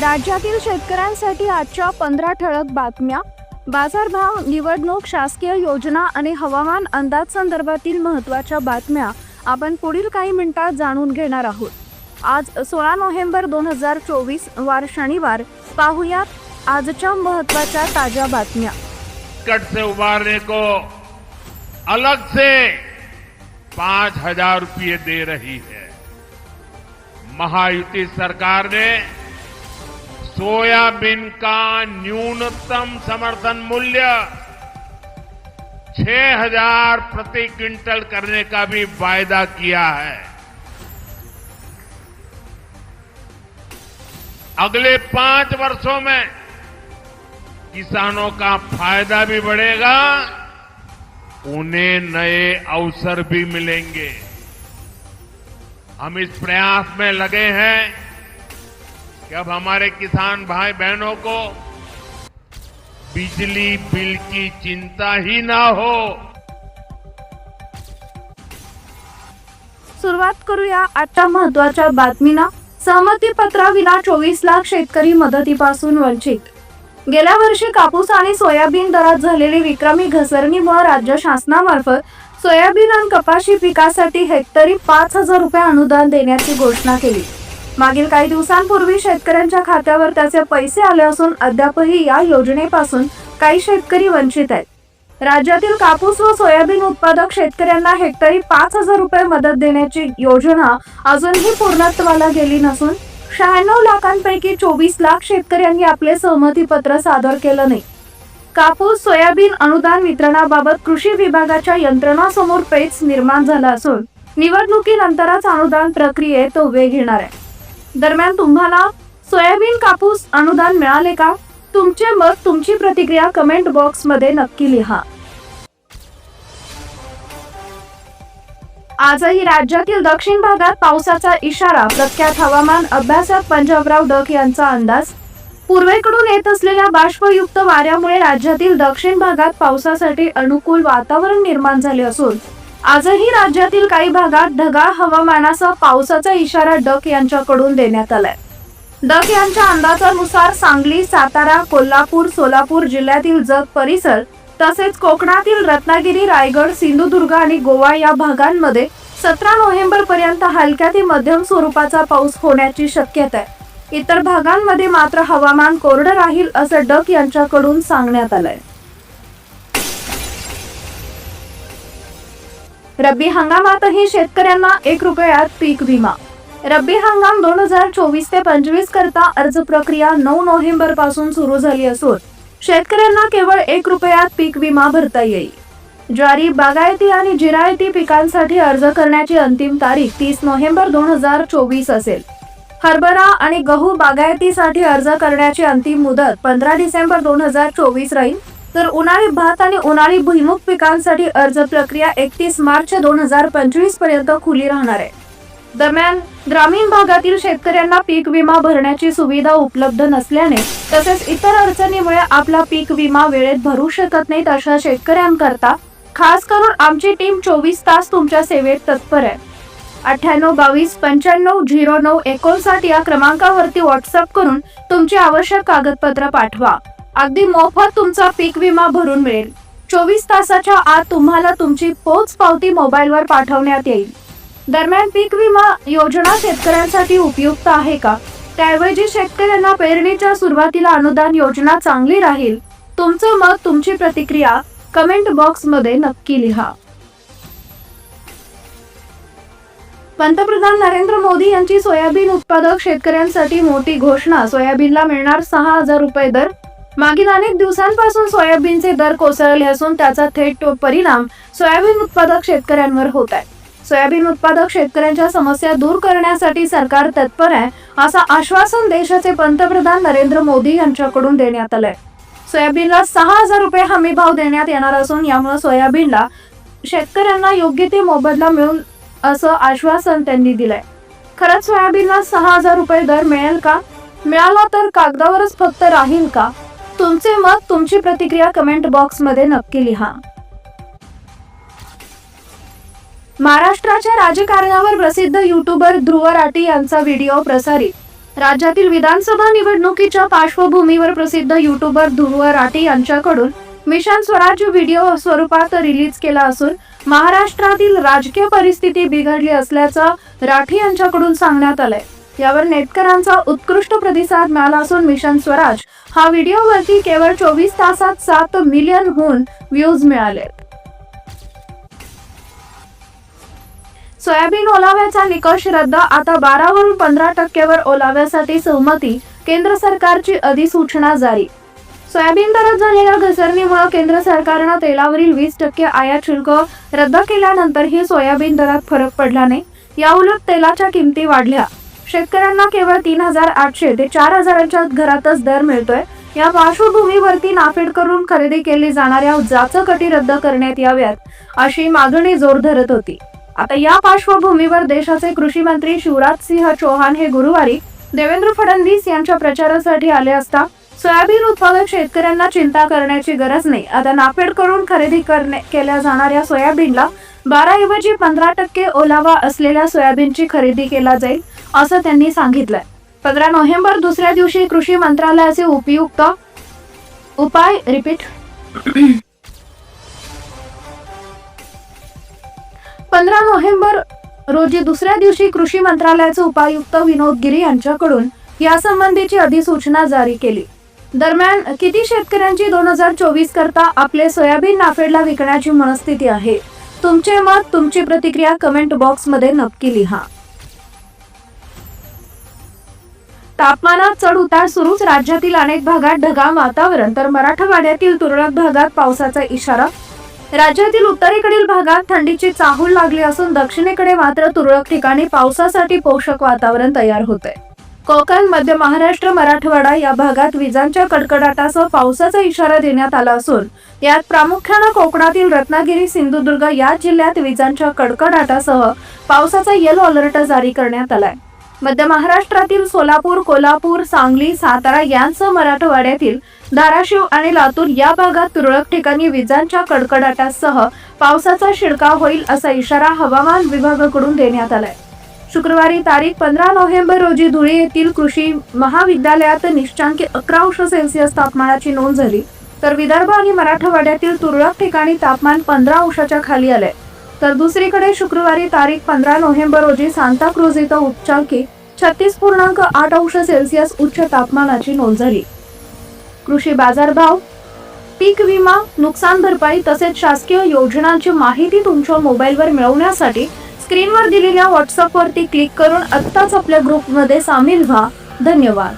राज्यातील शेतकऱ्यांसाठी आजच्या पंधरा ठळक बातम्या. बाजारभाव निवडणूक शासकीय योजना आणि हवामान अंदाज संदर्भातील महत्त्वाच्या बातम्या आपण पुढील काही मिनिटात जाणून घेणार आहोत. आज सोळा नोव्हेंबर दोन हजार चोवीस वार शनिवार पाहुयात आजच्या महत्त्वाच्या ताज्या बातम्या. कट से उभारने को अलग से पाच हजार रुपये दे रही है. महायुती सरकार ने सोयाबीन का न्यूनतम समर्थन मूल्य छह हज़ार प्रति क्विंटल करने का भी वायदा किया है। अगले पाँच वर्षों में किसानों का फ़ायदा भी बढ़ेगा, उन्हें नए अवसर भी मिलेंगे। हम इस प्रयास में लगे हैं कि अब हमारे किसान भाई बहनों को बिजली बिल की चिंता ही ना हो। सुरुवात करूया आजच्या महत्त्वाच्या बातमीना. सहमती पत्राविना चोवीस लाख शेतकरी मदतीपासून वंचित. गेल्या वर्षी कापूस आणि सोयाबीन दरात झालेली विक्रमी घसरणीमुळे राज्य शासनामार्फत सोयाबीन आणि कपाशी पिकासाठी हेक्टरी पाच हजार रुपये अनुदान देण्याची घोषणा केली. मागील काही दिवसांपूर्वी शेतकऱ्यांच्या खात्यावर त्याचे पैसे आले असून अद्यापही या योजनेपासून काही शेतकरी वंचित आहेत. राज्यातील कापूस व सोयाबीन उत्पादक शेतकऱ्यांना हेक्टरी पाच हजार रुपये मदत देण्याची योजना अजूनही पूर्णत्वाला गेली नसून शहाण्णव लाखांपैकी चोवीस लाख शेतकऱ्यांनी आपले सहमती पत्र सादर केलं नाही. कापूस सोयाबीन अनुदान वितरणाबाबत कृषी विभागाच्या यंत्रणासमोर पेच निर्माण झाला असून निवडणुकीनंतरच अनुदान प्रक्रियेत तो वेग घेणार आहे दरम्यान तुम्हाला सोयाबीन कापूस अनुदान मिळाले का? तुमचे मत तुमची प्रतिक्रिया कमेंट बॉक्समध्ये नक्की लिहा. आजही राज्यातील दक्षिण भागात पावसाचा इशारा प्रख्यात हवामान अभ्यासक पंजाबराव डक यांचा अंदाज. पूर्वेकडून येत असलेल्या बाष्पयुक्त वाऱ्यामुळे राज्यातील दक्षिण भागात पावसासाठी अनुकूल वातावरण निर्माण झाले असून आजही राज्यातील काही भागात ढगाळ हवामानासह पावसाचा इशारा डक यांच्याकडून देण्यात आलाय. डक यांच्या अंदाजानुसार सांगली सातारा कोल्हापूर सोलापूर जिल्ह्यातील जग परिसर तसेच कोकणातील रत्नागिरी रायगड सिंधुदुर्ग आणि गोवा या भागांमध्ये सतरा नोव्हेंबर पर्यंत हलक्या ते मध्यम स्वरूपाचा पाऊस होण्याची शक्यता आहे. इतर भागांमध्ये मात्र हवामान कोरडं राहील असं डक यांच्याकडून सांगण्यात आलंय. रब्बी हंगामातही शेतकऱ्यांना एक रुपयात पीक विमा. रब्बी हंगाम दोन हजार चोवीस ते पंचवीस करता अर्ज प्रक्रिया नऊ नोव्हेंबरपासून सुरू झाली असून शेतकऱ्यांना केवळ एक रुपयात पीक विमा भरता येईल. ज्वारी बागायती आणि जिरायती पिकांसाठी अर्ज करण्याची अंतिम तारीख तीस नोव्हेंबर दोन हजार चोवीस असेल. हरभरा आणि गहू बागायतीसाठी अर्ज करण्याची अंतिम मुदत पंधरा डिसेंबर दोन हजार चोवीस राहील. तर उन्हाळी भात आणि उन्हाळी भुईमुग पिकांसाठी अर्ज प्रक्रिया एकतीस मार्च दोन हजार पंचवीसपर्यंत खुली राहणार आहे. दरम्यान ग्रामीण भागातील शेतकऱ्यांना पीक विमा भरण्याची सुविधा उपलब्ध नसल्याने तसेच इतर अडचणीमुळे आपला पीक विमा वेळेत भरू शकत नाहीत अशा शेतकऱ्यांकरता खास करून आमची टीम चोवीस तास तुमच्या सेवेत तत्पर आहे. अठ्ठ्याण्णव बावीस पंच्याण्णव झिरो नऊ एकोणसाठ या क्रमांकावरती व्हॉट्सअप करून तुमची आवश्यक कागदपत्र पाठवा. अगदी मोफत तुमचा पीक विमा भरून मिळेल. चोवीस तासाच्या आत तुम्हाला तुमची पोच पावती मोबाईलवर पाठवण्यात येईल. दरम्यान पीक विमा योजना शेतकऱ्यांसाठी उपयुक्त आहे का? त्याऐवजी शेतकऱ्यांना पेरणीच्या सुरुवातीला अनुदान योजना चांगली राहील. तुमचं मत तुमची प्रतिक्रिया कमेंट बॉक्समध्ये नक्की लिहा. पंतप्रधान नरेंद्र मोदी यांची सोयाबीन उत्पादक शेतकऱ्यांसाठी मोठी घोषणा. सोयाबीनला मिळणार सहा हजार रुपये दर मागील अनेक दिवसांपासून सोयाबीनचे दर कोसळले असून त्याचा थेट परिणाम सोयाबीन उत्पादक शेतकऱ्यांवर होत आहे. सोयाबीन उत्पादक शेतकऱ्यांच्या समस्या दूर करण्यासाठी सरकार तत्पर आहे असं आश्वासन देशाचे पंतप्रधान नरेंद्र मोदी यांच्याकडून देण्यात आलंय. सोयाबीनला सहा हजार रुपये हमी भाव देण्यात येणार असून यामुळे सोयाबीनला शेतकऱ्यांना योग्य ते मोबदला मिळून असं आश्वासन त्यांनी दिलंय. खरंच सोयाबीनला सहा हजार रुपये दर मिळेल का? मिळाला तर कागदावरच फक्त राहील का? तुमचे मत तुमची प्रतिक्रिया कमेंट बॉक्समध्ये नक्की लिहा. महाराष्ट्राच्या राजकारणावर प्रसिद्ध युट्यूबर ध्रुव राठी यांचा व्हिडिओ प्रसारित. राज्यातील विधानसभा निवडणुकीच्या पार्श्वभूमीवर प्रसिद्ध युट्यूबर ध्रुव राठी यांच्याकडून मिशन स्वराज्य व्हिडिओ स्वरूपात रिलीज केला असून महाराष्ट्रातील राजकीय परिस्थिती बिघडली असल्याचं राठी यांच्याकडून सांगण्यात आलंय. यावर नेटकरांचा उत्कृष्ट प्रतिसाद मिळाला असून मिशन स्वराज हा व्हिडिओवरती केवळ चोवीस तासात सात मिलियनहून व्ह्यूज मिळाले. सोयाबीन ओलाव्याचा निकष रद्द आता बारावरून पंधरा टक्क्यावर ओलाव्यासाठी सहमती केंद्र सरकारची अधिसूचना जारी. सोयाबीन दरात झालेल्या घसरणीमुळे केंद्र सरकारनं तेलावरील वीस टक्के आयात शुल्क रद्द केल्यानंतरही सोयाबीन दरात फरक पडला नाही. याउलट तेलाच्या किमती वाढल्या. शेतकऱ्यांना केवळ तीन हजार आठशे ते चार हजाराच्या घरातच दर मिळतोय. या पार्श्वभूमीवरती नाफेड करून खरेदी केली जाणाऱ्या जाचकटी रद्द करण्यात याव्यात अशी मागणी जोर धरत होती. आता या पार्श्वभूमीवर देशाचे कृषी मंत्री शिवराज सिंह चौहान हे गुरुवारी देवेंद्र फडणवीस यांच्या प्रचारासाठी आले असता सोयाबीन उत्पादक शेतकऱ्यांना चिंता करण्याची गरज नाही. आता नाफेड करून खरेदी करणे केल्या जाणाऱ्या सोयाबीनला बारा ऐवजी पंधरा टक्के ओलावा असलेल्या सोयाबीनची खरेदी केला जाईल. असं त्यांनी सांगितलंय. पंधरा नोव्हेंबर दुसऱ्या दिवशी कृषी मंत्रालयाचे उपयुक्त उपाय रिपीट पंधरा नोव्हेंबर रोजी दुसऱ्या दिवशी कृषी मंत्रालयाचे उपायुक्त विनोद गिरी यांच्याकडून यासंबंधीची अधिसूचना जारी केली. दरम्यान किती शेतकऱ्यांची दोन हजार चोवीस करता आपले सोयाबीन नाफेडला विकण्याची मनस्थिती आहे? तुमचे मत तुमची प्रतिक्रिया कमेंट बॉक्समध्ये नक्की लिहा. तापमानात चढ उतार सुरूच राज्यातील अनेक भागात ढगाळ वातावरण. तर मराठवाड्यातील तुरळक भागात पावसाचा इशारा. राज्यातील उत्तरेकडील भागात थंडीची चाहूल लागली असून दक्षिणेकडे मात्र तुरळक ठिकाणी पावसासाठी पोषक वातावरण तयार होते कोकण मध्य महाराष्ट्र मराठवाडा या भागात विजांच्या कडकडाटासह पावसाचा इशारा देण्यात आला असून यात प्रामुख्यानं कोकणातील रत्नागिरी सिंधुदुर्ग या जिल्ह्यात विजांच्या कडकडाटासह पावसाचा येलो अलर्ट जारी करण्यात आलाय. मध्य महाराष्ट्रातील सोलापूर कोल्हापूर सांगली सातारा यांसह मराठवाड्यातील धाराशिव आणि लातूर या भागात तुरळक ठिकाणी विजांच्या कडकडाटासह पावसाचा शिडकाव होईल असा इशारा हवामान विभागाकडून देण्यात आलाय. शुक्रवारी तारीख पंधरा नोव्हेंबर रोजी धुळे येथील कृषी महाविद्यालयात निश्चांकी अकरा अंश सेल्सिअस तापमानाची नोंद झाली. तर विदर्भ आणि मराठवाड्यातील तुरळक ठिकाणी तापमान पंधरा अंशाच्या खाली आलंय. तर दुसरीकडे शुक्रवारी तारीख पंधरा नोव्हेंबर रोजी सांताक्रुझ इथं उच्चांकी छत्तीस पूर्णांक आठ अंश सेल्सिअस उच्च तापमानाची नोंद झाली. कृषी बाजारभाव पीक विमा नुकसान भरपाई तसेच शासकीय योजनांची माहिती तुमच्या मोबाईलवर मिळवण्यासाठी स्क्रीनवर दिलेल्या व्हॉट्सअपवरती क्लिक करून आत्ताच आपल्या ग्रुपमध्ये सामील व्हा. धन्यवाद.